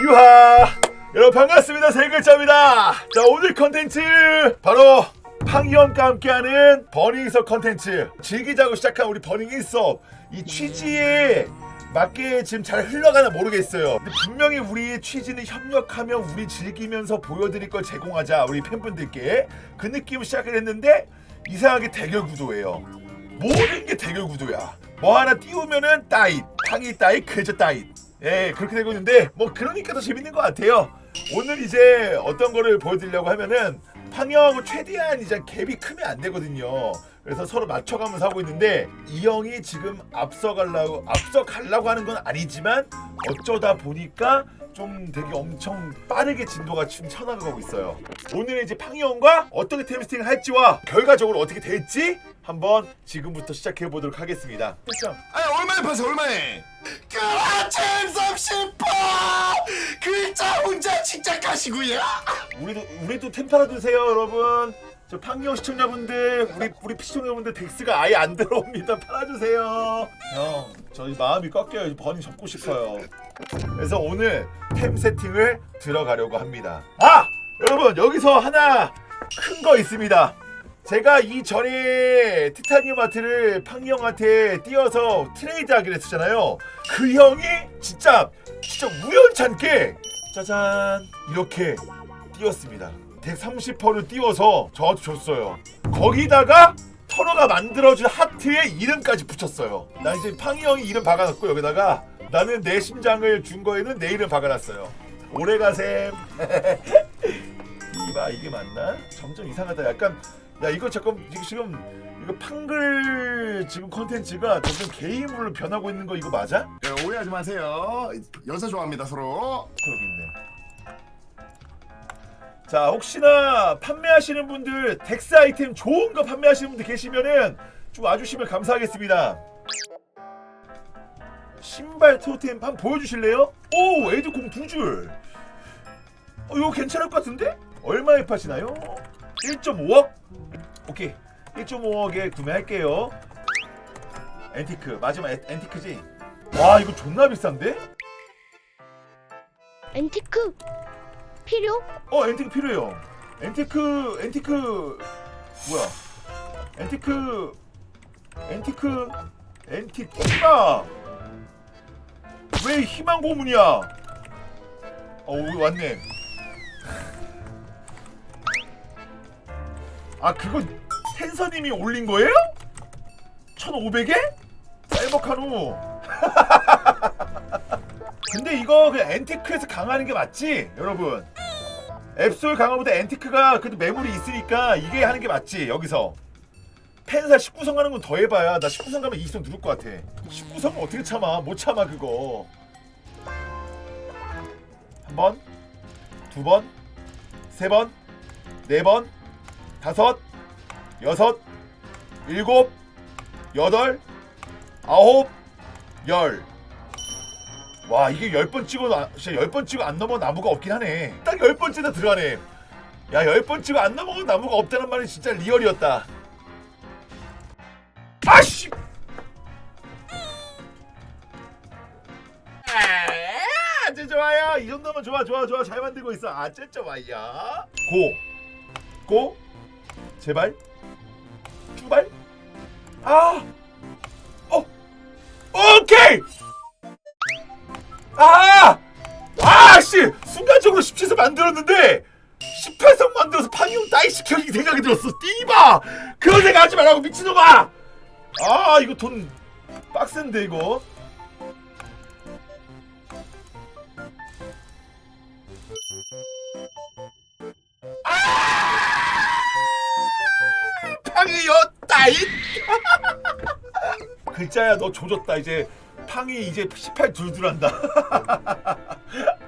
유하! 여러분 반갑습니다. 세 글자입니다. 자 오늘 컨텐츠 바로 팡이형과 함께하는 버닝석 컨텐츠. 즐기자고 시작한 우리 버닝 일섭 이 취지에 맞게 지금 잘 흘러가나 모르겠어요. 근데 분명히 우리 취지는 협력하며 우리 즐기면서 보여드릴 걸 제공하자 우리 팬분들께. 그 느낌으로 시작을 했는데 이상하게 대결 구도예요. 모든 게 대결 구도야. 뭐 하나 띄우면은 따잇, 팡이 따잇, 그저 따잇. 예, 그렇게 되고 있는데 뭐 그러니까 더 재밌는 것 같아요. 오늘 이제 어떤 거를 보여드리려고 하면은 팡형하고 최대한 이제 갭이 크면 안 되거든요. 그래서 서로 맞춰가면서 하고 있는데 이 형이 지금 앞서가려고 앞서가려고 하는 건 아니지만 어쩌다 보니까 좀 되게 엄청 빠르게 진도가 지금 쳐나가고 있어요. 오늘 이제 팡이 형과 어떻게 템스팅을 할지와 결과적으로 어떻게 될지 한번 지금부터 시작해 보도록 하겠습니다. 그렇죠? 아니 얼마에 파세요 얼마에? 잼섭 싶어 글자 혼자 직작하시고요 우리도 우리도 템 팔아주세요, 여러분. 저 팡경 시청자분들, 우리 우리 시청자분들 덱스가 아예 안 들어옵니다. 팔아주세요. 형, 저희 마음이 꺾여요. 버닝 접고 싶어요. 그래서 오늘 템 세팅을 들어가려고 합니다. 아, 여러분 여기서 하나 큰 거 있습니다. 제가 이 전에 티타늄 아트를 팡이 형한테 띄어서 트레이드하기로 했었잖아요. 그 형이 진짜 진짜 우연찮게 짜잔 이렇게 띄웠습니다. 130%를 띄워서 저한테 줬어요. 거기다가 터너가 만들어준 하트에 이름까지 붙였어요. 나 이제 팡이 형이 이름 박아놨고 여기다가 나는 내 심장을 준 거에는 내 이름 박아놨어요. 오래 가셈. 이봐 이게 맞나? 점점 이상하다. 약간 야 이거 잠깐 지금 이거 팡글 지금 컨텐츠가 점점 게임으로 변하고 있는 거 이거 맞아? 네, 오해하지 마세요 여자 좋아합니다 서로 있네. 자 혹시나 판매하시는 분들 덱스 아이템 좋은 거 판매하시는 분들 계시면은 좀 와주시면 감사하겠습니다. 신발 토템 한번 보여주실래요? 오 에드 공 두 줄. 어 이거 괜찮을 것 같은데? 얼마에 파시나요? 1.5억? 오케이 1.5억에 구매할게요. 앤티크 마지막 애- 앤티크지? 와 이거 존나 비싼데? 앤티크 필요? 어 앤티크 필요해요. 앤티크 앤티크 뭐야? 앤티크 앤티크 앤티티가 왜 희망 고문이야? 어 오, 왔네. 아 그거 텐서님이 올린 거예요? 1,500에? 쌀먹하노. 근데 이거 그냥 앤티크에서 강하는 게 맞지, 여러분? 앱솔 강화보다 앤티크가 그래도 매물이 있으니까 이게 하는 게 맞지 여기서. 펜사 19성 가는 건 더 해봐야 나 19성 가면 20성 누를 것 같아. 19성 어떻게 참아? 못 참아 그거. 한 번, 두 번, 세 번, 네 번, 다섯, 여섯, 일곱, 여덟, 아홉, 열. 와 이게 열번 찍어도 안- 진짜 열번 찍어 안 넘어 나무가 없긴 하네. 딱열 번째다 들어가네. 야열번 찍어 안 넘어 나무가 없다는 말이 진짜 리얼이었다. 아씨. 아, 아주 좋아요. 이 정도면 좋아 좋아 좋아 잘 만들고 있어. 아주 좋아요. 고. 고. 제발. 출발. 아. 어. 오케이. 아! 아, 씨! 순간적으로 17성 만들었는데 18성 만들어서 판이용 따위 시켜 이 생각이 들었어. 띠바! 그런 생각 하지 말라고 미친놈아! 아, 이거 돈 빡센데 이거. 아! 팡이요 따위! 글자야 너 조졌다 이제 팡이 이제 18 둘둘한다.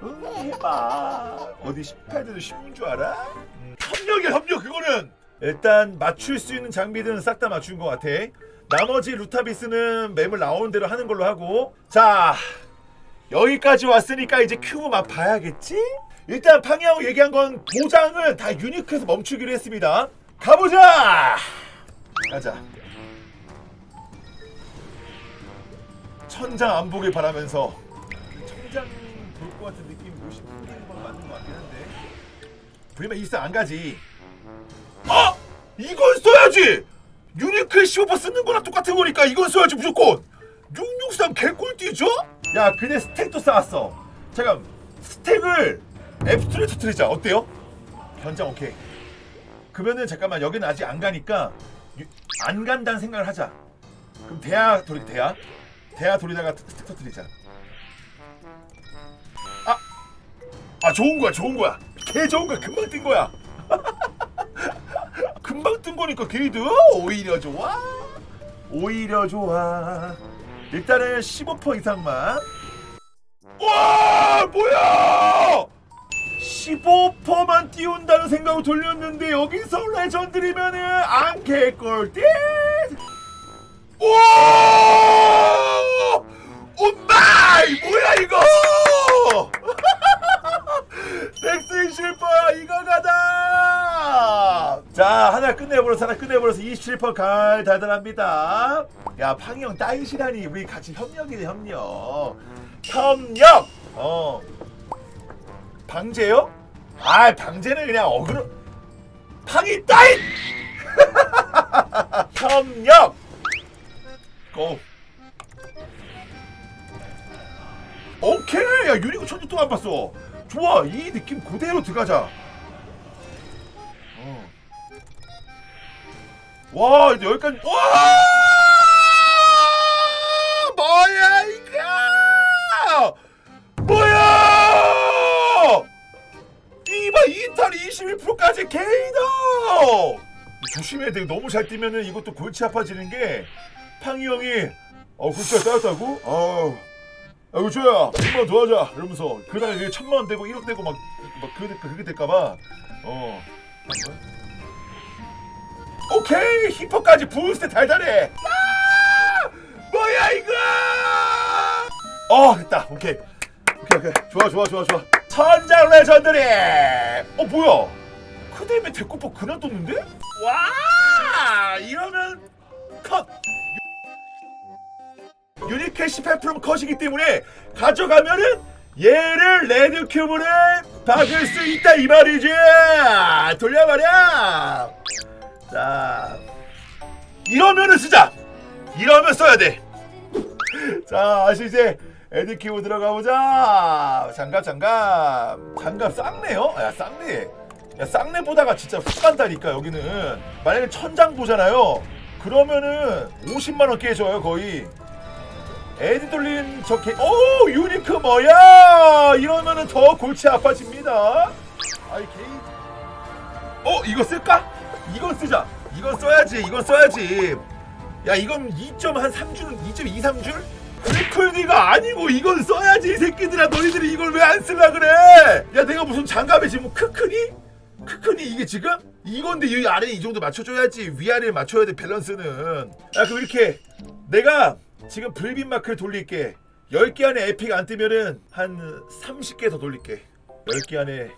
응 해봐 어디 18들도 쉬운 줄 알아? 음, 협력이야 협력. 그거는 일단 맞출 수 있는 장비들은 싹 다 맞춘 것 같아. 나머지 루타비스는 맵을 나오는 대로 하는 걸로 하고. 자 여기까지 왔으니까 이제 큐브 맛 봐야겠지? 일단 팡이하고 얘기한 건 도장은 다 유니크해서 멈추기로 했습니다. 가보자! 가자 천장 안 보길 바라면서 천장 볼 것 같은 느낌 15번 맞는 것 같긴 한데 불면 일상 안 가지 아! 이건 써야지! 유니클 15% 쓰는 거랑 똑같은 거니까 이건 써야지 무조건 663 개꿀띠죠? 야 근데 스택도 쌓았어 잠깐 스택을 앱스토어에 터뜨리자 어때요? 현장 오케이 그러면은 잠깐만 여기는 아직 안 가니까 유- 안 간다는 생각을 하자 그럼 대야 돌리 대야 대야 돌리다가 스택 터뜨리자 아! 아! 좋은 거야 좋은 거야. 개 좋은 거야 금방 뜬 거야. 금방 뜬 거니까 게이드 오히려 좋아. 오히려 좋아. 일단은 15% 이상만. 와 뭐야! 15%만 띄운다는 생각으로 돌렸는데 여기서 레전드리면은 안 개꿀띠. 와 오마이 뭐야 이거? 백스윙 실퍼 이거 가다 자 하나 끝내버려서 하나 끝내버려서 27%갈 달달합니다. 야 팡이 형 따이시라니 우리 같이 협력이네 협력. 협력! 어. 방제요? 아 방제는 그냥 어그로 팡이 따이 협력! 고 오케이! 야 유니코 천지 또안 봤어. 좋아 이 느낌 그대로 들어가자. 어. 와 이제 여기까지. 와! 뭐야 이거! 뭐야! 이봐 이탈 21%까지 게이더 조심해야 돼 너무 잘 뛰면은 이것도 골치 아파지는 게 팡이 형이 어 골치가 따였다고? 어 아이고 조야 한번 더 하자 이러면서 그러다가 이게 천만 원 되고 1억 되고 막, 막 그렇게, 그렇게 될까봐 어. 오케이 히퍼까지 부스트 달달해. 아! 뭐야 이거! 어 됐다. 오케이. 오케이 오케이. 좋아 좋아 좋아 좋아. 천장 레전드리 어 뭐야? 크데미 대꾸퍼 그냥 떴는데? 와 이러면 컷 유니크 18% 컷이기 때문에 가져가면은 얘를 레드 큐브를 박을 수 있다 이 말이지. 돌려버려 자 이러면은 쓰자. 이러면 써야 돼 자 다시 이제 에드 큐브 들어가 보자. 장갑 장갑. 장갑 쌍네요? 야 쌍네 야 쌍내 보다가 진짜 훅 간다니까 여기는. 만약에 천장 보잖아요. 그러면은 50만 원 깨져요 거의 에디 돌린 저게 오 유니크 뭐야? 이러면은 더 골치 아파집니다. 아이 게이 어 이거 쓸까? 이건 쓰자. 이건 써야지 이건 써야지. 야 이건 2.3줄 2.23줄? 크리클디가 아니고 이건 써야지 이 새끼들아. 너희들이 이걸 왜 안 쓸라 그래? 야 내가 무슨 장갑에 지금 뭐 크크니? 크크니 이게 지금? 이건데 이 아래 이 정도 맞춰줘야지. 위아래를 맞춰야 돼 밸런스는. 야 그럼 이렇게 내가 지금 불빛 마크를 돌릴게. 10개 안에 에픽 안 뜨면은 한 30개 더 돌릴게. 10개 안에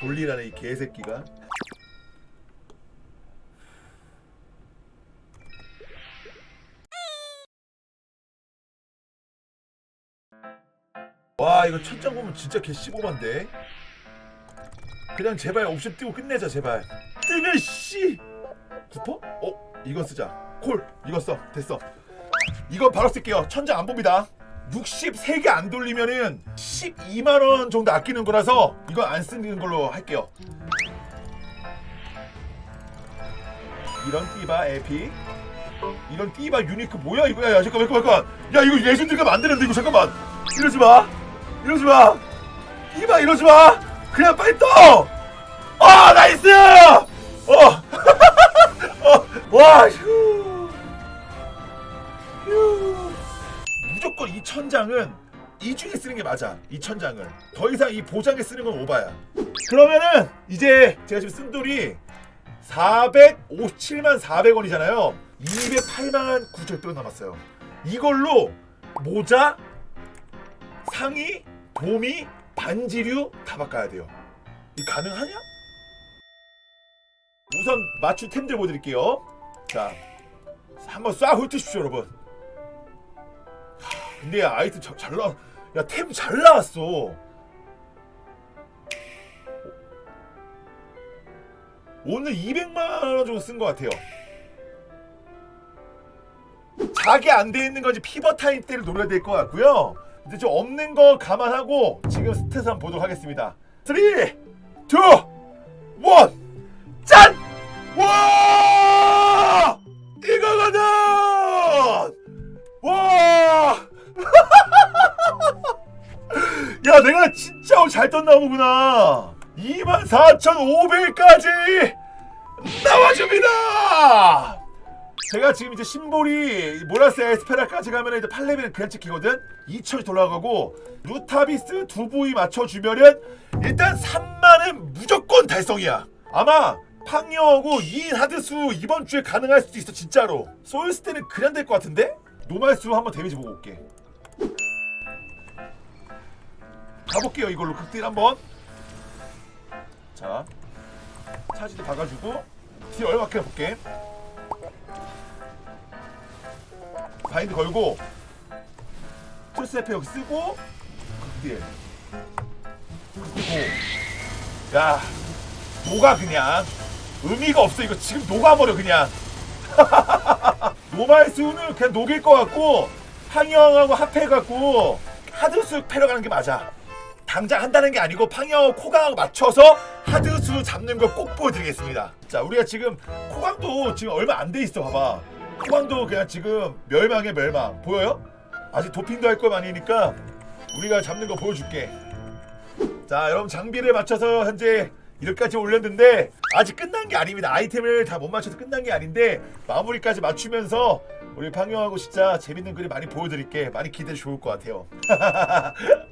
돌리라는 이 개새끼가. 와 이거 첫장 보면 진짜 개 15만데? 그냥 제발 옵션 띄고 끝내자 제발. 뜨면 씨! 구퍼? 어? 이거 쓰자. 콜! 이거 써. 됐어 이거 바로 쓸게요 천장 안 봅니다 63개 안 돌리면은 12만 원 정도 아끼는 거라서 이거 안 쓰는 걸로 할게요 이런 띠바 에픽 이런 띠바 유니크 뭐야 이거 야, 야 잠깐만 잠깐만. 야 이거 레전드가 만드는데 이거 잠깐만 이러지 마 이러지 마 띠바 이러지 마 그냥 빨리 떠! 아 나이스! 어! 어! 무조건 이 천장은 이 중에 쓰는 게 맞아 이 천장을. 더 이상 이 보장에 쓰는 건 오바야. 그러면은 이제 제가 지금 쓴 돈이 457만 400원이잖아요. 208만 9천 남았어요. 이걸로 모자 상의 도미 반지류 다 바꿔야 돼요. 이 가능하냐? 우선 맞춤 템들 보여드릴게요. 자 한번 싹 훑으십시오 여러분. 하, 근데 아이템 자, 잘 나와. 야, 템 잘 나왔어. 오늘 200만원 정도 쓴 것 같아요. 자게 안 돼 있는 건지 피버 타임 때를 노려야 될 것 같고요. 이제 좀 없는 거 감안하고 지금 스탯 한번 보도록 하겠습니다. 3, 2, 1! 내가 진짜 잘 떴나 보구나. 24,500까지 나와줍니다! 제가 지금 이제 심볼이 모라스 에스페라까지 가면 이제 8레벨은 그냥 찍히거든? 2천이 돌아가고 루타비스 두 부위 맞춰주면은 일단 3만은 무조건 달성이야. 아마 팡여하고 2인 하드수 이번 주에 가능할 수도 있어 진짜로. 소울스 때는 그냥 될 것 같은데? 노말수 한번 데미지 보고 올게. 가볼게요 이걸로. 극딜 한번. 자 차지도 박아주고 딜 얼마큼 해볼게. 바인드 걸고 트루스 에페 여기 쓰고 극딜. 그리고. 야 녹아 그냥. 의미가 없어 이거. 지금 녹아버려 그냥. 노말수는 그냥 녹일 것 같고 팡형하고 합해갖고 하드수 패러 가는 게 맞아 당장 한다는 게 아니고 팡형 코강하고 맞춰서 하드수 잡는 거꼭 보여드리겠습니다. 자 우리가 지금 코강도 지금 얼마 안 돼 있어 봐봐. 코강도 그냥 지금 멸망의 멸망. 보여요? 아직 도핑도 할거 많으니까 우리가 잡는 거 보여줄게. 자 여러분 장비를 맞춰서 현재 이렇게까지 올렸는데 아직 끝난 게 아닙니다. 아이템을 다 못 맞춰서 끝난 게 아닌데 마무리까지 맞추면서 우리 방영하고 진짜 재밌는 그림 많이 보여드릴게. 많이 기대 좋을 것 같아요. 어